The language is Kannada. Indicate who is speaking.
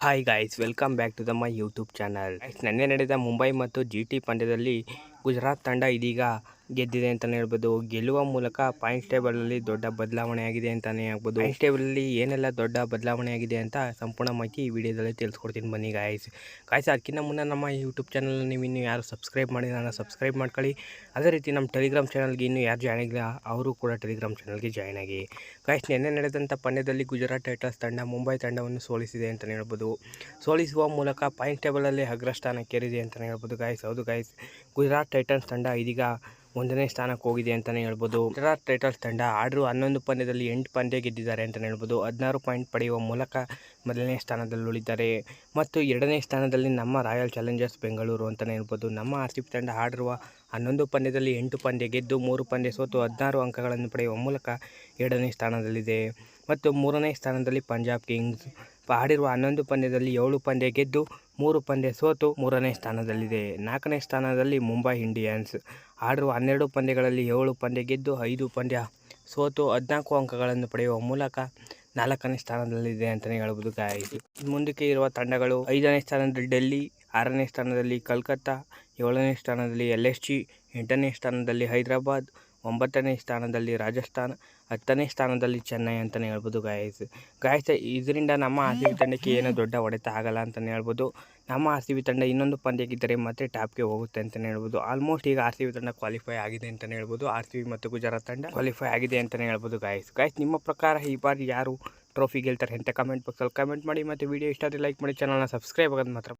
Speaker 1: Hi guys welcome back to the my YouTube channel ನಿನ್ನೆ ನಡೆದ ಮುಂಬೈ ಮತ್ತು ಜಿ ಟಿ ಪಂದ್ಯದಲ್ಲಿ ಗುಜರಾತ್ ತಂಡ ಇದೀಗ ಗೆದ್ದಿದೆ ಅಂತಲೇ ಹೇಳ್ಬೋದು. ಗೆಲ್ಲುವ ಮೂಲಕ ಪಾಯಿಂಟ್ಸ್ ಟೇಬಲಲ್ಲಿ ದೊಡ್ಡ ಬದಲಾವಣೆ ಆಗಿದೆ ಅಂತಲೇ ಹೇಳ್ಬೋದು ಪಾಯಿಂಟ್ಸ್ ಟೇಬಲಲ್ಲಿ ಏನೆಲ್ಲ ದೊಡ್ಡ ಬದಲಾವಣೆಯಾಗಿದೆ ಅಂತ ಸಂಪೂರ್ಣ ಮಾಹಿತಿ ಈ ವಿಡಿಯೋದಲ್ಲಿ ತಿಳಿಸ್ಕೊಡ್ತೀನಿ ಬನ್ನಿ ಗಾಯ್ಸ್ ಗಾಯ್ಸ್ ಅದಕ್ಕಿಂತ ಮುನ್ನ ನಮ್ಮ ಯೂಟ್ಯೂಬ್ ಚಾನಲ್ ನೀವು ಇನ್ನೂ ಯಾರು ಸಬ್ಸ್ಕ್ರೈಬ್ ಮಾಡಿ ನಾನು ಸಬ್ಸ್ಕ್ರೈಬ್ ಮಾಡ್ಕೊಳ್ಳಿ. ಅದೇ ರೀತಿ ನಮ್ಮ ಟೆಲಿಗ್ರಾಮ್ ಚಾನಲ್ಗೆ ಇನ್ನೂ ಯಾರು ಜಾಯ್ನ್ ಆಗಿಲ್ಲ, ಅವರು ಕೂಡ ಟೆಲಿಗ್ರಾಮ್ ಚಾನಲ್ಗೆ ಜಾಯ್ನ್ ಆಗಿ. ಗಾಯಸ್ ನಿನ್ನೆ ನಡೆದಂಥ ಪಂದ್ಯದಲ್ಲಿ ಗುಜರಾತ್ ಟೈಟಲ್ಸ್ ತಂಡ ಮುಂಬೈ ತಂಡವನ್ನು ಸೋಲಿಸಿದೆ ಅಂತಲೇ ಹೇಳ್ಬೋದು. ಸೋಲಿಸುವ ಮೂಲಕ ಪಾಯಿಂಟ್ ಟೇಬಲಲ್ಲಿ ಅಗ್ರಸ್ಥಾನಕ್ಕೇರಿದೆ ಅಂತಲೇ ಹೇಳ್ಬೋದು ಗಾಯ್ಸ್ ಹೌದು ಗಾಯ್ಸ್ ಗುಜರಾತ್ ಟೈಟನ್ಸ್ ತಂಡ ಇದೀಗ ಒಂದನೇ ಸ್ಥಾನಕ್ಕೆ ಹೋಗಿದೆ ಅಂತಲೇ ಹೇಳ್ಬೋದು. ಗುಜರಾತ್ ಟೈಟಲ್ಸ್ ತಂಡ ಆಡಿರುವ ಹನ್ನೊಂದು ಪಂದ್ಯದಲ್ಲಿ ಎಂಟು ಪಂದ್ಯ ಗೆದ್ದಿದ್ದಾರೆ ಅಂತಲೇ ಹೇಳ್ಬೋದು. ಹದಿನಾರು ಪಾಯಿಂಟ್ ಪಡೆಯುವ ಮೂಲಕ ಮೊದಲನೇ ಸ್ಥಾನದಲ್ಲಿ ಉಳಿದ್ದಾರೆ ಮತ್ತು ಎರಡನೇ ಸ್ಥಾನದಲ್ಲಿ ನಮ್ಮ ರಾಯಲ್ ಚಾಲೆಂಜರ್ಸ್ ಬೆಂಗಳೂರು ಅಂತಲೇ ಹೇಳ್ಬೋದು. ನಮ್ಮ ಆರ್ ಸಿ ತಂಡ ಆಡಿರುವ ಹನ್ನೊಂದು ಪಂದ್ಯದಲ್ಲಿ ಎಂಟು ಪಂದ್ಯ ಗೆದ್ದು ಮೂರು ಪಂದ್ಯ ಸೋತು ಹದಿನಾರು ಅಂಕಗಳನ್ನು ಪಡೆಯುವ ಮೂಲಕ ಎರಡನೇ ಸ್ಥಾನದಲ್ಲಿದೆ. ಮತ್ತು ಮೂರನೇ ಸ್ಥಾನದಲ್ಲಿ ಪಂಜಾಬ್ ಕಿಂಗ್ಸ್ ಆಡಿರುವ ಹನ್ನೊಂದು ಪಂದ್ಯದಲ್ಲಿ ಏಳು ಪಂದ್ಯ ಗೆದ್ದು ಮೂರು ಪಂದ್ಯ ಸೋತು ಮೂರನೇ ಸ್ಥಾನದಲ್ಲಿದೆ. ನಾಲ್ಕನೇ ಸ್ಥಾನದಲ್ಲಿ ಮುಂಬೈ ಇಂಡಿಯನ್ಸ್. ಆಡಿರುವ ಹನ್ನೆರಡು ಪಂದ್ಯಗಳಲ್ಲಿ ಏಳು ಪಂದ್ಯ ಗೆದ್ದು ಐದು ಪಂದ್ಯ ಸೋತು ಹದಿನಾಲ್ಕು ಅಂಕಗಳನ್ನು ಪಡೆಯುವ ಮೂಲಕ ನಾಲ್ಕನೇ ಸ್ಥಾನದಲ್ಲಿದೆ ಅಂತಲೇ ಹೇಳ್ಬೋದು ಗಾಯ್ಸ್ ಮುಂದಕ್ಕೆ ಇರುವ ತಂಡಗಳು ಐದನೇ ಸ್ಥಾನದಲ್ಲಿ ಡೆಲ್ಲಿ, ಆರನೇ ಸ್ಥಾನದಲ್ಲಿ ಕಲ್ಕತ್ತಾ, ಏಳನೇ ಸ್ಥಾನದಲ್ಲಿ ಎಲ್ ಎಸ್ ಜಿ, ಎಂಟನೇ ಸ್ಥಾನದಲ್ಲಿ ಹೈದರಾಬಾದ್ ಒಂಬತ್ತನೇ ಸ್ಥಾನದಲ್ಲಿ ರಾಜಸ್ಥಾನ, ಹತ್ತನೇ ಸ್ಥಾನದಲ್ಲಿ ಚೆನ್ನೈ ಅಂತಲೇ ಹೇಳ್ಬೋದು ಗಾಯಸ್ ಗಾಯಸ್ ಇದರಿಂದ ನಮ್ಮ ಆರ್ ತಂಡಕ್ಕೆ ಏನೂ ದೊಡ್ಡ ಹೊಡೆತ ಆಗಲ್ಲ ಅಂತಲೇ ಹೇಳ್ಬೋದು. ನಮ್ಮ ಆರ್ ಸಿ ಬಿ ತಂಡ ಇನ್ನೊಂದು ಪಂದ್ಯ ಗೆದ್ದರೆ ಮತ್ತೆ ಟಾಪ್ಗೆ ಹೋಗುತ್ತೆ ಅಂತಲೇ ಹೇಳ್ಬೋದು. ಆಲ್ಮೋಸ್ಟ್ ಈಗ ಆರ್ ಸಿ ಬಿ ತಂಡ ಕ್ವಾಲಿಫೈ ಆಗಿದೆ ಅಂತಲೇ ಹೇಳ್ಬೋದು. ಆರ್ ಸಿ ಬಿ ಮತ್ತು ಗುಜರಾತ್ ತಂಡ ಕ್ವಾಲಿಫೈ ಆಗಿದೆ ಅಂತಲೇ ಹೇಳ್ಬೋದು ಗಾಯಸ್ ಗಾಯಸ್ ನಿಮ್ಮ ಪ್ರಕಾರ ಈ ಬಾರಿ ಯಾರು ಟ್ರೋಫಿ ಗೆಲ್ತಾರೆ ಅಂತ ಕಮೆಂಟ್ ಬಾಕ್ಸಲ್ಲಿ ಕಮೆಂಟ್ ಮಾಡಿ. ಮತ್ತು ವಿಡಿಯೋ ಇಷ್ಟ ಆದರೆ ಲೈಕ್ ಮಾಡಿ ಚಾನಲ್ನ ಸಬ್ಸ್ಕ್ರೈಬ್ ಆಗೋದು ಮಾತ್ರ